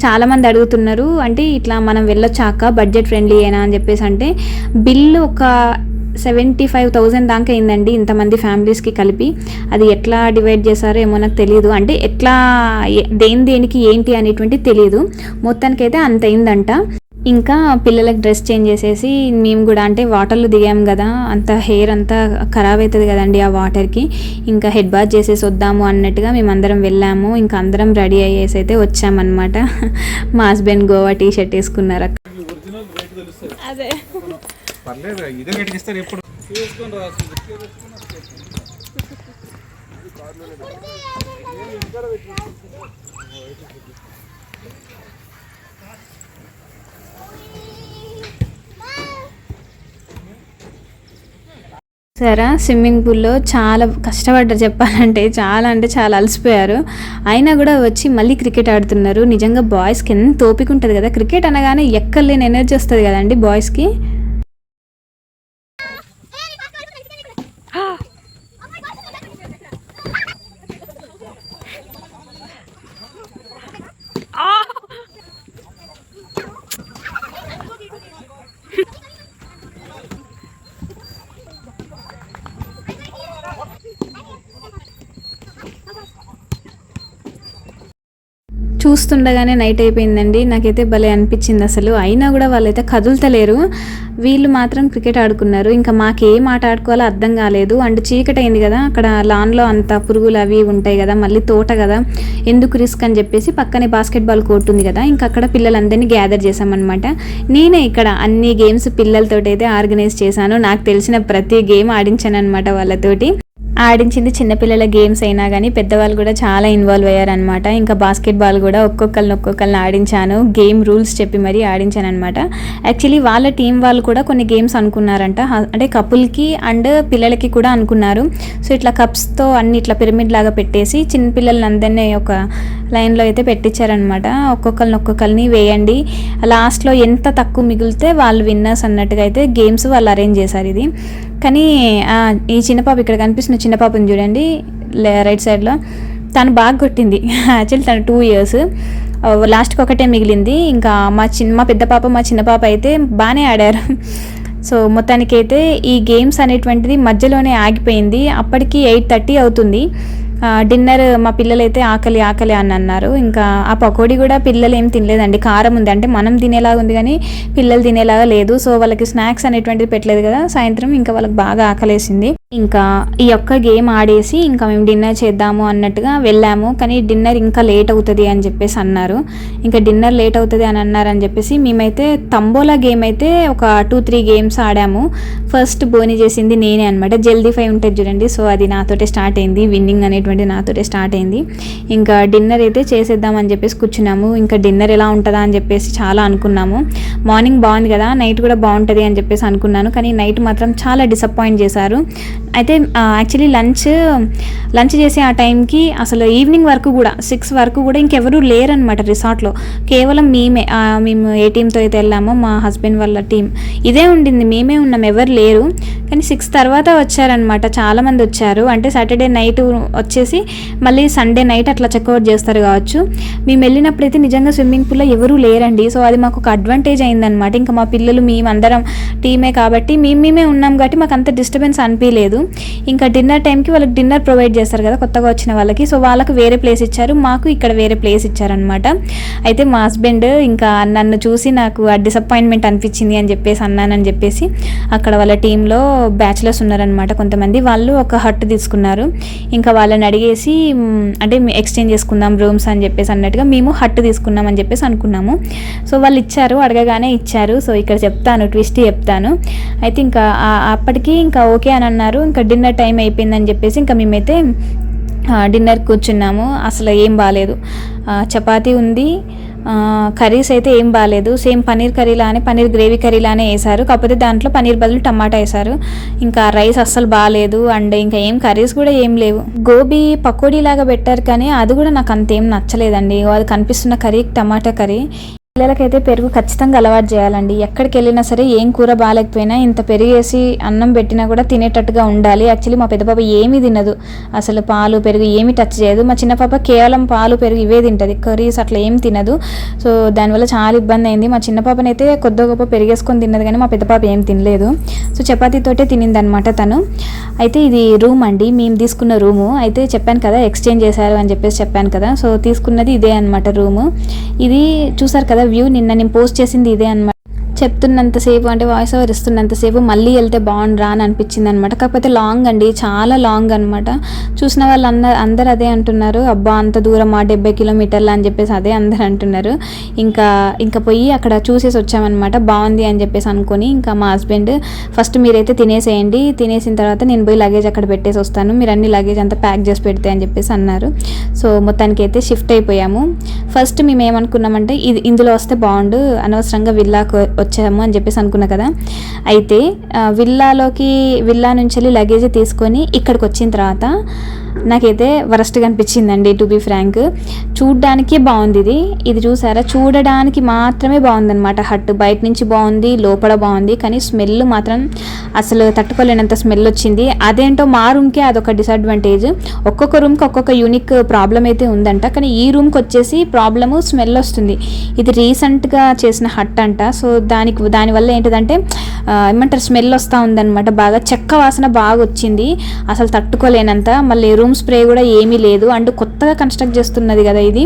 S1: చాలామంది అడుగుతున్నారు అంటే ఇట్లా మనం వెళ్ళొచ్చాక బడ్జెట్ ఫ్రెండ్లీ అయినా అని చెప్పేసి అంటే బిల్లు ఒక సెవెంటీ ఫైవ్ థౌజండ్ దాకా అయిందండి ఇంతమంది ఫ్యామిలీస్కి కలిపి. అది ఎట్లా డివైడ్ చేశారో ఏమో నాకు తెలియదు అంటే ఎట్లా దేని దేనికి ఏంటి అనేటువంటి తెలియదు మొత్తానికైతే అంత అయిందంట. ఇంకా పిల్లలకు డ్రెస్ చేంజ్ చేసేసి మేము కూడా అంటే వాటర్లో దిగాం కదా అంత హెయిర్ అంతా ఖరాబ్ అవుతుంది కదండి ఆ వాటర్కి. ఇంకా హెడ్ బాత్ చేసేసి వద్దాము అన్నట్టుగా మేము అందరం వెళ్ళాము. ఇంకా అందరం రెడీ అయ్యేసి అయితే వచ్చామన్నమాట. మా హస్బెండ్ గోవా టీ షర్ట్ వేసుకున్నారు అక్కడ అదే. సరే స్విమ్మింగ్ పూల్లో చాలా కష్టపడ్డారు చెప్పాలంటే చాలా అంటే చాలా అలసిపోయారు. అయినా కూడా వచ్చి మళ్ళీ క్రికెట్ ఆడుతున్నారు. నిజంగా బాయ్స్కి ఎంత ఓపిక ఉంటుంది కదా క్రికెట్ అనగానే ఎక్కర్లేని ఎనర్జీ వస్తుంది కదండి బాయ్స్కి. ఉండగానే నైట్ అయిపోయిందండి. నాకైతే భలే అనిపించింది అసలు. అయినా కూడా వాళ్ళైతే కదులుతలేరు. వీళ్ళు మాత్రం క్రికెట్ ఆడుకున్నారు. ఇంకా మాకేం ఆట ఆడుకోవాలో అర్థం కాలేదు. అండ్ చీకటి అయింది కదా. అక్కడ లాన్లో అంత పురుగులు అవి ఉంటాయి కదా. మళ్ళీ తోట కదా. ఎందుకు రిస్క్ అని చెప్పేసి పక్కనే బాస్కెట్బాల్ కోర్ట్ ఉంది కదా. ఇంకా అక్కడ పిల్లలందరినీ గ్యాదర్ చేశామన్నమాట. నేనే ఇక్కడ అన్ని గేమ్స్ పిల్లలతోటి అయితే ఆర్గనైజ్ చేశాను. నాకు తెలిసిన ప్రతి గేమ్ ఆడించాను అనమాట వాళ్ళతోటి. ఆడించింది చిన్నపిల్లల గేమ్స్ అయినా కానీ పెద్దవాళ్ళు కూడా చాలా ఇన్వాల్వ్ అయ్యారనమాట ఇంకా బాస్కెట్బాల్ కూడా ఒక్కొక్కరిని ఒక్కొక్కరిని ఆడించాను. గేమ్ రూల్స్ చెప్పి మరీ ఆడించాను అనమాట యాక్చువల్లీ వాళ్ళ టీం వాళ్ళు కూడా కొన్ని గేమ్స్ అనుకున్నారంట. అంటే కపుల్కి అండ్ పిల్లలకి కూడా అనుకున్నారు. సో ఇట్లా కప్స్తో అన్ని ఇట్లా పిరమిడ్ లాగా పెట్టేసి చిన్నపిల్లలని అందరినీ ఒక లైన్లో అయితే పెట్టించారనమాట ఒక్కొక్కరిని ఒక్కొక్కరిని వేయండి. లాస్ట్లో ఎంత తక్కువ మిగిలితే వాళ్ళు విన్నర్స్ అన్నట్టుగా అయితే గేమ్స్ వాళ్ళు అరేంజ్ చేశారు ఇది. కానీ ఈ చిన్న పాప ఇక్కడ కనిపిస్తున్న చిన్న పాపని చూడండి లే- రైట్ సైడ్లో తను బాగా కొట్టింది. యాక్చువల్లీ తను టూ ఇయర్స్ లాస్ట్కి ఒకటే మిగిలింది. ఇంకా మా చిన్న మా పెద్ద పాప మా చిన్న పాప అయితే బాగానే ఆడారు. సో మొత్తానికైతే ఈ గేమ్స్ అనేటువంటిది మధ్యలోనే ఆగిపోయింది. అప్పటికి ఎయిట్ థర్టీ అవుతుంది. Uh, డిన్నర్ మా పిల్లలు అయితే ఆకలి ఆకలి అని అన్నారు. ఇంకా ఆ పకోడీ కూడా పిల్లలు ఏం తినలేదండి. కారం ఉంది. అంటే మనం తినేలాగా ఉంది కానీ పిల్లలు తినేలాగా లేదు. సో వాళ్ళకి స్నాక్స్ అనేటువంటిది పెట్టలేదు కదా. సాయంత్రం ఇంకా వాళ్ళకి బాగా ఆకలేసింది. ఇంకా ఈ యొక్క గేమ్ ఆడేసి ఇంకా మేము డిన్నర్ చేద్దాము అన్నట్టుగా వెళ్ళాము. కానీ డిన్నర్ ఇంకా లేట్ అవుతుంది అని చెప్పేసి అన్నారు. ఇంకా డిన్నర్ లేట్ అవుతుంది అని అన్నారని చెప్పేసి మేమైతే తంబోలా గేమ్ అయితే ఒక టూ త్రీ గేమ్స్ ఆడాము. ఫస్ట్ బోని చేసింది నేనే అనమాట జల్దీ ఫైవ్ ఉంటుంది చూడండి. సో అది నాతోటే స్టార్ట్ అయింది. విన్నింగ్ అనేటువంటి నాతోటే స్టార్ట్ అయింది. ఇంకా డిన్నర్ అయితే చేసేద్దాం అని చెప్పేసి కూర్చున్నాము. ఇంకా డిన్నర్ ఎలా ఉంటుందా అని చెప్పేసి చాలా అనుకున్నాము. మార్నింగ్ బాగుంది కదా. నైట్ కూడా బాగుంటుంది అని చెప్పేసి అనుకున్నాను. కానీ నైట్ మాత్రం చాలా డిసప్పాయింట్ చేశారు. అయితే యాక్చువల్లీ లంచ్ లంచ్ చేసే ఆ టైంకి అసలు ఈవినింగ్ వరకు కూడా సిక్స్ వరకు కూడా ఇంకెవరూ లేరనమాట రిసార్ట్లో. కేవలం మేమే మేము ఏ టీంతో అయితే వెళ్ళామో మా హస్బెండ్ వాళ్ళ టీం ఇదే ఉండింది మేమే ఉన్నాం ఎవరు లేరు. కానీ సిక్స్ తర్వాత వచ్చారనమాట చాలామంది వచ్చారు. అంటే సాటర్డే నైట్ వచ్చేసి మళ్ళీ సండే నైట్ అట్లా చెక్అవుట్ చేస్తారు కావచ్చు. మేము వెళ్ళినప్పుడైతే నిజంగా స్విమ్మింగ్ పూల్లో ఎవరూ లేరండి. సో అది మాకు ఒక అడ్వాంటేజ్ అయిందనమాట ఇంకా మా పిల్లలు మేమందరం టీమే కాబట్టి మేము మేమే ఉన్నాం కాబట్టి మాకు అంత డిస్టర్బెన్స్ అనిపించలేదు ఇంకా డిన్నర్ టైంకి వాళ్ళకి డిన్నర్ ప్రొవైడ్ చేస్తారు కదా కొత్తగా వచ్చిన వాళ్ళకి. సో వాళ్ళకి వేరే ప్లేస్ ఇచ్చారు. మాకు ఇక్కడ వేరే ప్లేస్ ఇచ్చారనమాట అయితే మా హస్బెండ్ ఇంకా నన్ను చూసి నాకు ఆ డిసప్పాయింట్మెంట్ అనిపించింది అని చెప్పేసి అన్నానని చెప్పేసి అక్కడ వాళ్ళ టీంలో బ్యాచిలర్స్ ఉన్నారనమాట కొంతమంది. వాళ్ళు ఒక హట్ తీసుకున్నారు. ఇంకా వాళ్ళని అడిగేసి అంటే ఎక్స్చేంజ్ చేసుకుందాం రూమ్స్ అని చెప్పేసి అన్నట్టుగా మేము హట్ తీసుకున్నాం అని చెప్పేసి అనుకున్నాము. సో వాళ్ళు ఇచ్చారు. అడగగానే ఇచ్చారు. సో ఇక్కడ చెప్తాను ట్విస్ట్ చెప్తాను. అయితే ఇంకా అప్పటికి ఇంకా ఓకే అని అన్నారు. ఇంకా డిన్నర్ టైం అయిపోయిందని చెప్పేసి ఇంకా మేమైతే డిన్నర్ కూర్చున్నాము. అసలు ఏం బాగాలేదు చపాతీ ఉంది. కర్రీస్ అయితే ఏం బాగాలేదు సేమ్ పన్నీర్ కర్రీలానే పన్నీర్ గ్రేవీ కర్రీలానే వేశారు కాకపోతే దాంట్లో పన్నీర్ బదులు టమాటా వేశారు ఇంకా రైస్ అస్సలు బాగాలేదు అండ్ ఇంకా ఏం కర్రీస్ కూడా ఏం లేవు. గోబీ పకోడీ లాగా పెట్టారు కానీ అది కూడా నాకు అంతేం నచ్చలేదండి. అది కనిపిస్తున్న కర్రీ టమాటా కర్రీ. పిల్లలకైతే పెరుగు ఖచ్చితంగా అలవాటు చేయాలండి. ఎక్కడికి వెళ్ళినా సరే ఏం కూర బాగాలేకపోయినా ఇంత పెరిగేసి అన్నం పెట్టినా కూడా తినేటట్టుగా ఉండాలి. యాక్చువల్లీ మా పెద్ద పాప ఏమీ తినదు. అసలు పాలు పెరుగు ఏమి టచ్ చేయదు. మా చిన్న పాప కేవలం పాలు పెరుగు ఇవే తింటుంది. కర్రీస్ అట్లా ఏం తినదు. సో దానివల్ల చాలా ఇబ్బంది అయింది. మా చిన్న పాపనైతే కొద్ది గొప్ప పెరిగేసుకొని తిన్నది కానీ మా పెద్ద పాప ఏం తినలేదు. సో చపాతీతోటే తినింది అనమాట తను. అయితే ఇది రూమ్ అండి. మేము తీసుకున్న రూము. అయితే చెప్పాను కదా ఎక్స్చేంజ్ చేశారు అని చెప్పేసి చెప్పాను కదా. సో తీసుకున్నది ఇదే అనమాట రూము. ఇది చూసారు కదా వ్యూ నిన్న నేను పోస్ట్ చేసింది ఇదే అనమాట చెప్తున్నంతసేపు అంటే వాయిస్ ఓవర్ ఇస్తున్నంతసేపు మళ్ళీ వెళ్తే బాగుండ్రా అని అనిపించింది అనమాట కాకపోతే లాంగ్ అండి చాలా లాంగ్ అనమాట చూసిన వాళ్ళు అందరు అందరు అదే అంటున్నారు. అబ్బా అంత దూరం డెబ్బై కిలోమీటర్లు అని చెప్పేసి అదే అందరు అంటున్నారు. ఇంకా ఇంకా పోయి అక్కడ చూసేసి వచ్చామన్నమాట. బాగుంది అని చెప్పేసి అనుకొని ఇంకా మా హస్బెండ్ ఫస్ట్ మీరైతే తినేసేయండి. తినేసిన తర్వాత నేను పోయి లగేజ్ అక్కడ పెట్టేసి వస్తాను. మీరు అన్ని లగేజ్ అంతా ప్యాక్ చేసి పెడితే అని చెప్పేసి అన్నారు. సో మొత్తానికి అయితే షిఫ్ట్ అయిపోయాము. ఫస్ట్ మేము ఏమనుకున్నామంటే ఇది ఇందులో వస్తే బాగుండు. అనవసరంగా విల్లాకు వచ్చాము అని చెప్పేసి అనుకున్నా కదా. అయితే విల్లాలోకి విల్లా నుంచి వెళ్ళి లగేజ్ తీసుకొని ఇక్కడికి వచ్చిన తర్వాత నాకైతే వరస్ట్గా అనిపించిందండి టు బి ఫ్రాంక్ చూడడానికే బాగుంది ఇది. ఇది చూసారా? చూడడానికి మాత్రమే బాగుందనమాట హట్ బయట నుంచి బాగుంది లోపల బాగుంది కానీ స్మెల్ మాత్రం అసలు తట్టుకోలేనంత స్మెల్ వచ్చింది. అదేంటో మా రూమ్కే అదొక డిసడ్వాంటేజ్ ఒక్కొక్క రూమ్కి ఒక్కొక్క యూనిక్ ప్రాబ్లం అయితే ఉందంట కానీ ఈ రూమ్కి వచ్చేసి ప్రాబ్లము స్మెల్ వస్తుంది. ఇది రీసెంట్గా చేసిన హట్ అంట. సో దానికి దానివల్ల ఏంటిదంటే ఏమంటారు స్మెల్ వస్తూ ఉందన్నమాట. బాగా చెక్క వాసన బాగా వచ్చింది. అసలు తట్టుకోలేనంత. మళ్ళీ రూమ్ స్ప్రే కూడా ఏమీ లేదు. అండ్ కొత్తగా కన్స్ట్రక్ట్ చేస్తున్నది కదా ఇది.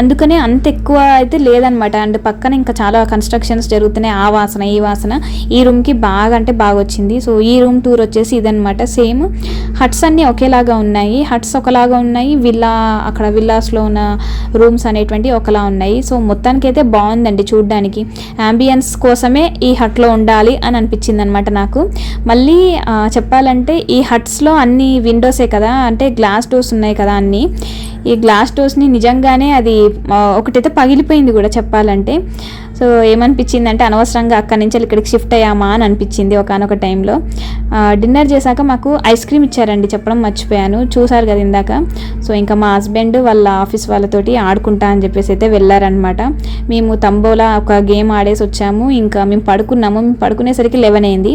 S1: అందుకనే అంత ఎక్కువ అయితే లేదనమాట. అండ్ పక్కన ఇంకా చాలా కన్స్ట్రక్షన్స్ జరుగుతున్నాయి. ఆ వాసన ఈ వాసన ఈ రూమ్కి బాగా అంటే బాగా వచ్చింది. సో ఈ రూమ్ టూర్ వచ్చేసి ఇదనమాట. సేమ్ హట్స్ అన్నీ ఒకేలాగా ఉన్నాయి. హట్స్ ఒకలాగా ఉన్నాయి. విల్లా అక్కడ విల్లాస్లో ఉన్న రూమ్స్ అనేటువంటి ఒకలా ఉన్నాయి. సో మొత్తానికి అయితే బాగుందండి చూడడానికి. అంబియన్స్ కోసమే ఈ హట్లో ఉండాలి అని అనిపించింది అనమాట నాకు. మళ్ళీ చెప్పాలంటే ఈ హట్స్లో అన్ని విండోసే కదా. అంటే గ్లాస్ డోర్స్ ఉన్నాయి కదా అన్నీ. ఈ గ్లాస్ డోర్స్ని నిజంగానే అది ఒకటైతే పగిలిపోయింది కూడా చెప్పాలంటే. సో ఏమనిపించింది అంటే అనవసరంగా అక్కడి నుంచి ఇక్కడికి షిఫ్ట్ అయ్యామా అని అనిపించింది ఒకనొక టైంలో డిన్నర్ చేశాక మాకు ఐస్ క్రీమ్ ఇచ్చారండి చెప్పడం మర్చిపోయాను. చూసారు కదా ఇందాక. సో ఇంకా మా హస్బెండ్ వాళ్ళ ఆఫీస్ వాళ్ళతోటి ఆడుకుంటా అని చెప్పేసి అయితే వెళ్ళారనమాట మేము తంబోలా ఒక గేమ్ ఆడేసి వచ్చాము. ఇంకా మేము పడుకున్నాము. మేము పడుకునేసరికి లెవెన్ అయింది.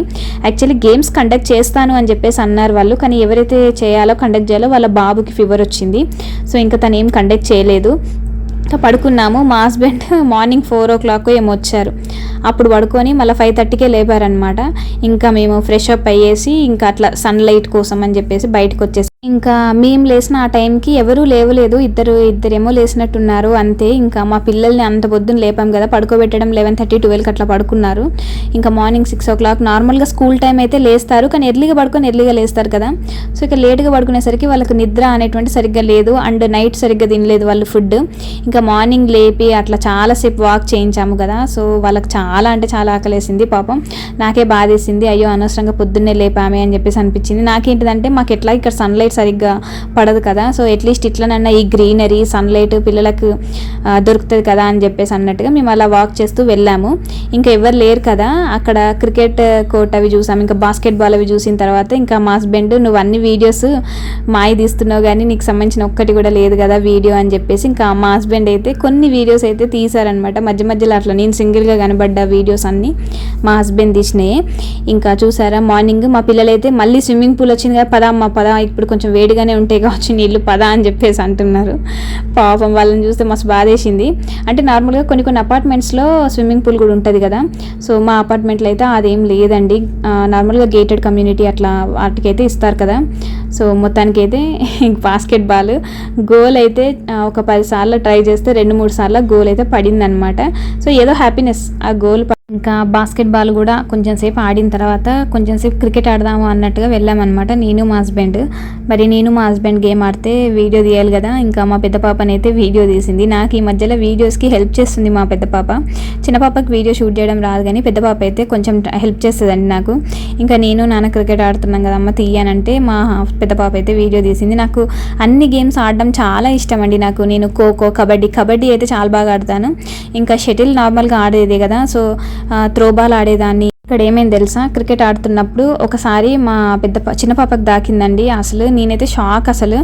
S1: యాక్చువల్లీ గేమ్స్ కండక్ట్ చేస్తాను అని చెప్పేసి అన్నారు వాళ్ళు. కానీ ఎవరైతే చేయాలో కండక్ట్ చేయాలో వాళ్ళ బాబుకి ఫీవర్ వచ్చింది. సో ఇంకా తను ఏం కండక్ట్ చేయలేదు. పడుకున్నాము. మా husband morning four o'clock ఏమో వచ్చారు. అప్పుడు పడుకొని మళ్ళీ ఫైవ్ థర్టీకే లేపారనమాట ఇంకా మేము ఫ్రెష్ అప్ అయ్యేసి ఇంకా అట్లా సన్లైట్ కోసం అని చెప్పేసి బయటకు వచ్చేసి ఇంకా మేము లేచిన ఆ టైంకి ఎవరూ లేవలేదు ఇద్దరు ఇద్దరేమో లేచినట్టున్నారు అంతే. ఇంకా మా పిల్లల్ని అంత పొద్దున్న లేపాం కదా పడుకోబెట్టడం లెవెన్ థర్టీ ట్వెల్వ్కి అట్లా పడుకున్నారు. ఇంకా మార్నింగ్ సిక్స్ ఓ క్లాక్ నార్మల్గా స్కూల్ టైం అయితే లేస్తారు కానీ ఎర్లీగా పడుకొని ఎర్లీగా లేస్తారు కదా. సో ఇక లేట్గా పడుకునేసరికి వాళ్ళకి నిద్ర అనేటువంటి సరిగ్గా లేదు అండ్ నైట్ సరిగ్గా తినలేదు వాళ్ళు ఫుడ్ ఇంకా మార్నింగ్ లేపి అట్లా చాలాసేపు వాక్ చేయించాము కదా. సో వాళ్ళకి చాలా అంటే చాలా ఆకలేసింది పాపం. నాకే బాధేసింది అయ్యో అనవసరంగా పొద్దున్నే లేపామే అని చెప్పేసి అనిపించింది. నాకేంటిదంటే మాకు ఎట్లా ఇక్కడ సన్లైట్ సరిగ్గా పడదు కదా. సో అట్లీస్ట్ ఇట్లనన్నా ఈ గ్రీనరీ సన్లైట్ పిల్లలకు దొరుకుతుంది కదా అని చెప్పేసి అన్నట్టుగా మేము అలా వాక్ చేస్తూ వెళ్ళాము. ఇంకా ఎవరు లేరు కదా. అక్కడ క్రికెట్ కోర్ట్ అవి చూసాం. ఇంకా బాస్కెట్ బాల్ అవి చూసిన తర్వాత ఇంకా మా హస్బెండ్ నువ్వు అన్ని వీడియోస్ మాయి తీస్తున్నావు కానీ నీకు సంబంధించిన ఒక్కటి కూడా లేదు కదా వీడియో అని చెప్పేసి ఇంకా మా హస్బెండ్ అయితే కొన్ని వీడియోస్ అయితే తీశారనమాట మధ్య మధ్యలో అట్లా నేను సింగిల్గా కనబడ్డ వీడియోస్ అన్నీ మా హస్బెండ్ తీసినాయి. ఇంకా చూసారా మార్నింగ్ మా పిల్లలైతే మళ్ళీ స్విమ్మింగ్ పూల్ వచ్చింది కదా పదా మా పదా ఇప్పుడు కొంచెం కొంచెం వేడిగానే ఉంటాయి కావచ్చు నీళ్ళు పదా అని చెప్పేసి అంటున్నారు. పాపం వాళ్ళని చూస్తే మస్తు బాధేసింది. అంటే నార్మల్గా కొన్ని కొన్ని అపార్ట్మెంట్స్లో స్విమ్మింగ్ పూల్ కూడా ఉంటుంది కదా. సో మా అపార్ట్మెంట్లో అయితే అదేం లేదండి. నార్మల్గా గేటెడ్ కమ్యూనిటీ అట్లా వాటికైతే ఇస్తారు కదా. సో మొత్తానికైతే బాస్కెట్ బాల్ గోల్ అయితే ఒక పది సార్లు ట్రై చేస్తే రెండు మూడు సార్లు గోల్ అయితే పడింది అనమాట సో ఏదో హ్యాపీనెస్ ఆ గోల్ ఇంకా బాస్కెట్బాల్ కూడా కొంచెం సేపు ఆడిన తర్వాత కొంచెం సేపు క్రికెట్ ఆడదాము అన్నట్టుగా వెళ్ళామన్నమాట నేను మా హస్బెండ్ మరి నేను మా హస్బెండ్ గేమ్ ఆడితే వీడియో తీయాలి కదా ఇంకా మా పెద్ద పాపనైతే వీడియో తీసింది. నాకు ఈ మధ్యలో వీడియోస్కి హెల్ప్ చేస్తుంది మా పెద్ద పాప. చిన్న పాపకి వీడియో షూట్ చేయడం రాదు కానీ పెద్ద పాప అయితే కొంచెం హెల్ప్ చేస్తుందండి నాకు. ఇంకా నేను నాన్న క్రికెట్ ఆడుతున్నాం కదా అమ్మ తీయనంటే మా పెద్ద పాప అయితే వీడియో తీసింది. నాకు అన్ని గేమ్స్ ఆడడం చాలా ఇష్టం అండి నాకు. నేను ఖోఖో కబడ్డీ కబడ్డీ అయితే చాలా బాగా ఆడతాను. ఇంకా షటిల్ నార్మల్గా ఆడేదే కదా సో త్రోబాల్ ఆడేదాన్ని. ఇక్కడ ఏమైంది తెలుసా? క్రికెట్ ఆడుతున్నప్పుడు ఒకసారి మా పెద్ద చిన్న పాపకు దాకిందండి. అసలు నేనైతే షాక్ అసలు.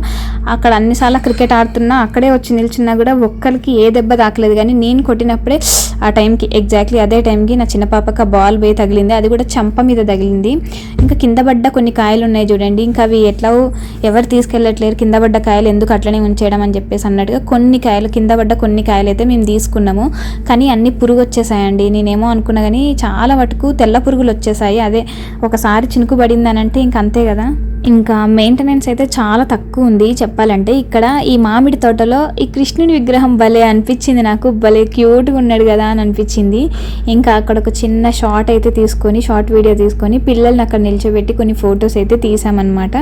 S1: అక్కడ అన్నిసార్లు క్రికెట్ ఆడుతున్నా అక్కడే వచ్చి నిల్చున్నా కూడా ఒక్కరికి ఏ దెబ్బ తాకలేదు. కానీ నేను కొట్టినప్పుడే ఆ టైంకి ఎగ్జాక్ట్లీ అదే టైంకి నా చిన్న పాపకి ఆ బాల్ పోయి తగిలింది. అది కూడా చంప మీద తగిలింది. ఇంకా కింద పడ్డ కొన్ని కాయలు ఉన్నాయి చూడండి. ఇంకా అవి ఎట్లా ఎవరు తీసుకెళ్ళట్లేరు. కింద పడ్డ కాయలు ఎందుకు అట్లనే ఉంచేయడం అని చెప్పేసి అన్నట్టుగా కొన్ని కాయలు కింద పడ్డ కొన్ని కాయలు అయితే మేము తీసుకున్నాము. కానీ అన్ని పురుగు వచ్చేసాయండి నేనేమో అనుకున్నా కానీ చాలా మటుకు తెల్ల పురుగులు వచ్చేసాయి. అదే ఒకసారి చినుకు అని అంటే ఇంక అంతే కదా. ఇంకా మెయింటెనెన్స్ అయితే చాలా తక్కువ ఉంది చెప్పాలంటే. ఇక్కడ ఈ మామిడి తోటలో ఈ కృష్ణుని విగ్రహం భలే అనిపించింది నాకు. భలే క్యూట్గా ఉన్నాడు కదా అని అనిపించింది. ఇంకా అక్కడ ఒక చిన్న షార్ట్ అయితే తీసుకొని షార్ట్ వీడియో తీసుకొని పిల్లల్ని అక్కడ నిల్చోబెట్టి కొన్ని ఫొటోస్ అయితే తీసామన్నమాట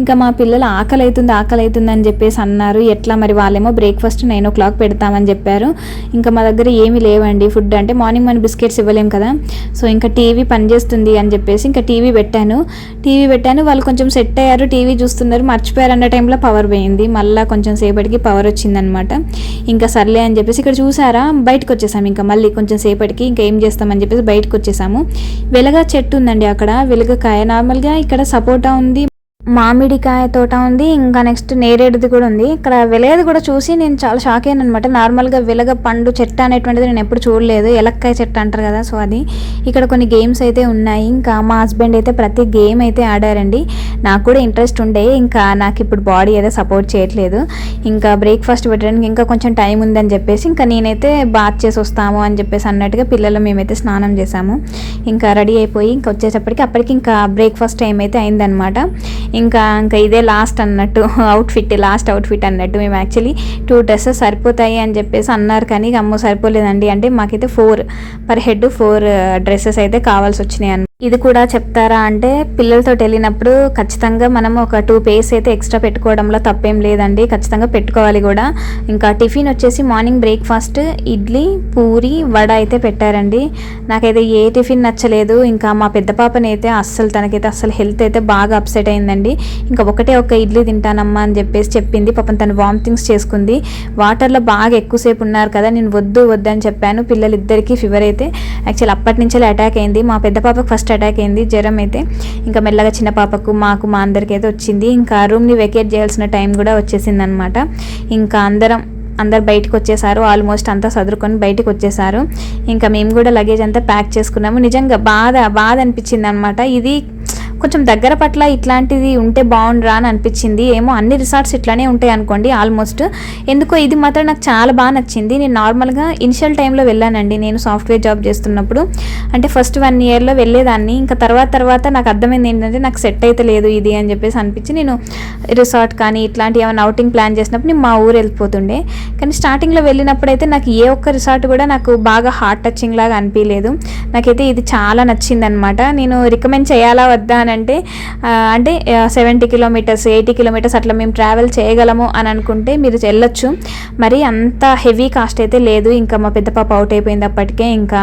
S1: ఇంకా మా పిల్లలు ఆకలి అవుతుంది ఆకలి అవుతుంది అని చెప్పేసి అన్నారు. ఎట్లా మరి వాళ్ళేమో బ్రేక్ఫాస్ట్ నైన్ ఓ క్లాక్ పెడతామని చెప్పారు. ఇంకా మా దగ్గర ఏమీ లేవండి. ఫుడ్ అంటే మార్నింగ్ మనం బిస్కెట్స్ ఇవ్వలేం కదా. సో ఇంకా టీవీ పనిచేస్తుంది అని చెప్పేసి ఇంకా టీవీ పెట్టాను. టీవీ పెట్టాను. వాళ్ళు కొంచెం సెట్ అయ్యారు. టీవీ చూస్తున్నారు. మర్చిపోయారు అన్న టైంలో పవర్ పోయింది. మళ్ళీ కొంచెం సేపటికి పవర్ వచ్చిందనమాట ఇంకా సర్లే అని చెప్పేసి ఇక్కడ చూసారా? బయటకు వచ్చేసాము ఇంకా మళ్ళీ కొంచెం సేపటికి ఇంకా ఏం చేస్తామని చెప్పేసి బయటకు వచ్చేసాము వెలగ చెట్టు ఉందండి అక్కడ. వెలగకాయ. నార్మల్గా ఇక్కడ సపోటా ఉంది. మామిడికాయ తోట ఉంది ఇంకా నెక్స్ట్ నేరేడుది కూడా ఉంది. ఇక్కడ వెలగది కూడా చూసి నేను చాలా షాక్ అయ్యాను అనమాట నార్మల్గా వెలగ పండు చెట్టు అనేటువంటిది నేను ఎప్పుడు చూడలేదు. ఎలక్కాయ చెట్టు అంటారు కదా సో అది. ఇక్కడ కొన్ని గేమ్స్ అయితే ఉన్నాయి. ఇంకా మా హస్బెండ్ అయితే ప్రతి గేమ్ అయితే ఆడారండి. నాకు కూడా ఇంట్రెస్ట్ ఉండే. ఇంకా నాకు ఇప్పుడు బాడీ అయితే సపోర్ట్ చేయట్లేదు. ఇంకా బ్రేక్ఫాస్ట్ పెట్టడానికి ఇంకా కొంచెం టైం ఉందని చెప్పేసి ఇంకా నేనైతే బాత్ చేసి వస్తాము అని చెప్పేసి అన్నట్టుగా పిల్లలు మేమైతే స్నానం చేసాము ఇంకా రెడీ అయిపోయి ఇంకా వచ్చేటప్పటికి అప్పటికి ఇంకా బ్రేక్ఫాస్ట్ టైం అయితే అయిందనమాట ఇంకా ఇంకా ఇదే లాస్ట్ అన్నట్టు అవుట్ఫిట్ లాస్ట్ అవుట్ఫిట్ అన్నట్టు మేము యాక్చువల్లీ టూ డ్రెస్సెస్ సరిపోతాయి అని చెప్పేసి అన్నారు కానీ అమ్మో సరిపోలేదండి. అంటే మాకైతే four per head four dresses అయితే కావాల్సి వచ్చినాయి అన్న ఇది కూడా చెప్తారా అంటే పిల్లలతో వెళ్ళినప్పుడు ఖచ్చితంగా మనం ఒక టూ పేస్ అయితే ఎక్స్ట్రా పెట్టుకోవడంలో తప్పేం లేదండి. ఖచ్చితంగా పెట్టుకోవాలి కూడా. ఇంకా టిఫిన్ వచ్చేసి మార్నింగ్ బ్రేక్ఫాస్ట్ ఇడ్లీ పూరి వడ అయితే పెట్టారండి. నాకైతే ఏ టిఫిన్ నచ్చలేదు. ఇంకా మా పెద్ద పాపని అయితే అస్సలు తనకైతే అస్సలు హెల్త్ అయితే బాగా అప్సెట్ అయిందండి. ఇంకా ఒకటే ఒక ఇడ్లీ తింటానమ్మా అని చెప్పేసి చెప్పింది. పాపం తను వామిటింగ్స్ చేసుకుంది. వాటర్లో బాగా ఎక్కువసేపు ఉన్నారు కదా నేను వద్దు వద్దు అని చెప్పాను. పిల్లలిద్దరికీ ఫీవర్ అయితే యాక్చువల్ అప్పటి నుంచే అటాక్ అయింది. మా పెద్ద పాపకు ఫస్ట్ అటాక్ అయింది జ్వరం అయితే. ఇంకా మెల్లగా చిన్న పాపకు మాకు మా అందరికీ అయితే వచ్చింది. ఇంకా రూమ్ని వెకేట్ చేయాల్సిన టైం కూడా వచ్చేసింది అనమాట ఇంకా అందరం అందరు బయటకు వచ్చేసారు. ఆల్మోస్ట్ అంతా సదురుకొని బయటకు వచ్చేసారు. ఇంకా మేము కూడా లగేజ్ అంతా ప్యాక్ చేసుకున్నాము. నిజంగా బాధ బాధ అనిపించింది అనమాట ఇది కొంచెం దగ్గర పట్ల ఇట్లాంటిది ఉంటే బాగుండ్రా అని అనిపించింది. ఏమో అన్ని రిసార్ట్స్ ఇట్లానే ఉంటాయి అనుకోండి ఆల్మోస్ట్. ఎందుకో ఇది మాత్రం నాకు చాలా బాగా నచ్చింది. నేను నార్మల్గా ఇనిషియల్ టైంలో వెళ్ళానండి నేను సాఫ్ట్వేర్ జాబ్ చేస్తున్నప్పుడు. అంటే ఫస్ట్ వన్ ఇయర్లో వెళ్ళేదాన్ని. ఇంకా తర్వాత తర్వాత నాకు అర్థమైంది ఏంటంటే నాకు సెట్ అయితే లేదు ఇది అని చెప్పేసి అనిపించి నేను రిసార్ట్ కానీ ఇట్లాంటి ఏమైనా అవుటింగ్ ప్లాన్ చేసినప్పుడు నేను మా ఊరు వెళ్ళిపోతుండే. కానీ స్టార్టింగ్లో వెళ్ళినప్పుడు అయితే నాకు ఏ ఒక్క రిసార్ట్ కూడా నాకు బాగా హార్ట్ టచింగ్ లాగా అనిపించలేదు నాకైతే ఇది చాలా నచ్చింది అనమాట నేను రికమెండ్ చేయాలా వద్దా అని అంటే అంటే సెవెంటీ కిలోమీటర్స్ ఎయిటీ కిలోమీటర్స్ అట్లా మేము ట్రావెల్ చేయగలము అని అనుకుంటే మీరు వెళ్ళొచ్చు. మరి అంత హెవీ కాస్ట్ అయితే లేదు. ఇంకా మా పెద్ద పాప అవుట్ అయిపోయింది అప్పటికే. ఇంకా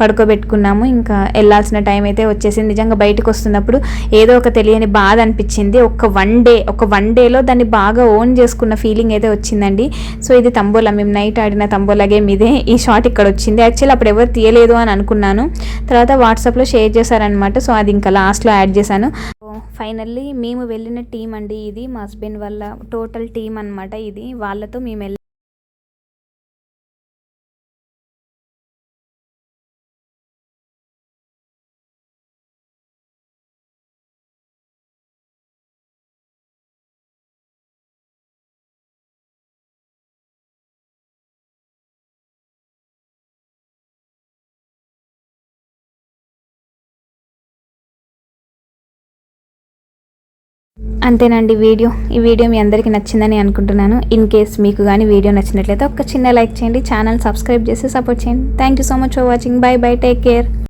S1: పడుకోబెట్టుకున్నాము. ఇంకా వెళ్ళాల్సిన టైం అయితే వచ్చేసింది. నిజంగా బయటకు వస్తున్నప్పుడు ఏదో ఒక తెలియని బాధ అనిపించింది. ఒక వన్ డే ఒక వన్ డేలో దాన్ని బాగా ఓన్ చేసుకున్న ఫీలింగ్ అయితే వచ్చిందండి. సో ఇది తంబోలా. మేము నైట్ ఆడిన తంబోలా గేమ్ ఇదే ఈ షాట్ ఇక్కడ వచ్చింది. యాక్చువల్లీ అప్పుడు ఎవరు తీయలేదు అని అనుకున్నాను. తర్వాత వాట్సాప్లో షేర్ చేశారనమాట సో అది ఇంకా లాస్ట్లో యాడ్ చేశాను. ఫైనల్లీ మేము వెళ్ళిన టీం అండి ఇది. మా హస్బెండ్ వాళ్ళ టోటల్ టీం అన్నమాట ఇది. వాళ్ళతో మేము అంతేనండి వీడియో. ఈ వీడియో మీ అందరికీ నచ్చిందని అనుకుంటున్నాను. ఇన్ కేస్ మీకు కానీ వీడియో నచ్చినట్లయితే ఒక చిన్న లైక్ చేయండి. ఛానల్ సబ్స్క్రైబ్ చేసి సపోర్ట్ చేయండి. Thank you so much for watching bye bye take care